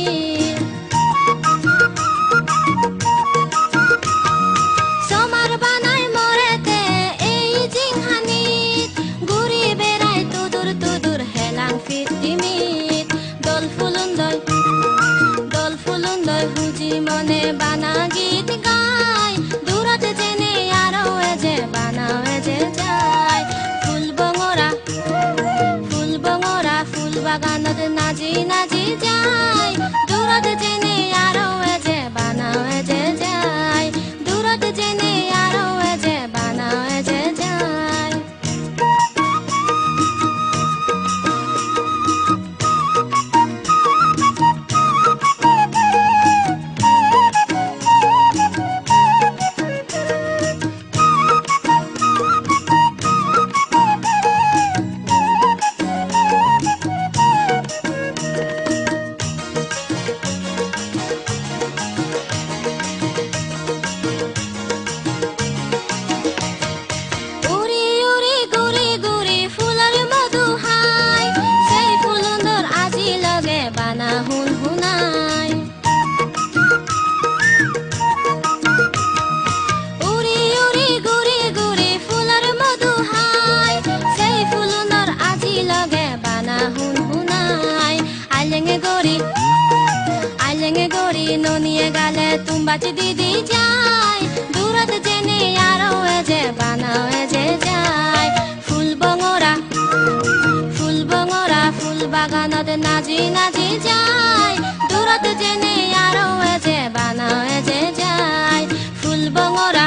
me. নাজি নাজি যাই যায় দৌড়াতে নিয়ে গেলে তুমবাচি দিদি যায় দূরত জেনে আর যে বানাও যে যায়। ফুল বঙরা ফুল বঙরা, ফুল বাগানত নাজি নাজি যায়। দূরত জেনে আর হয়ে যে বানাও যে যায়। ফুল বঙরা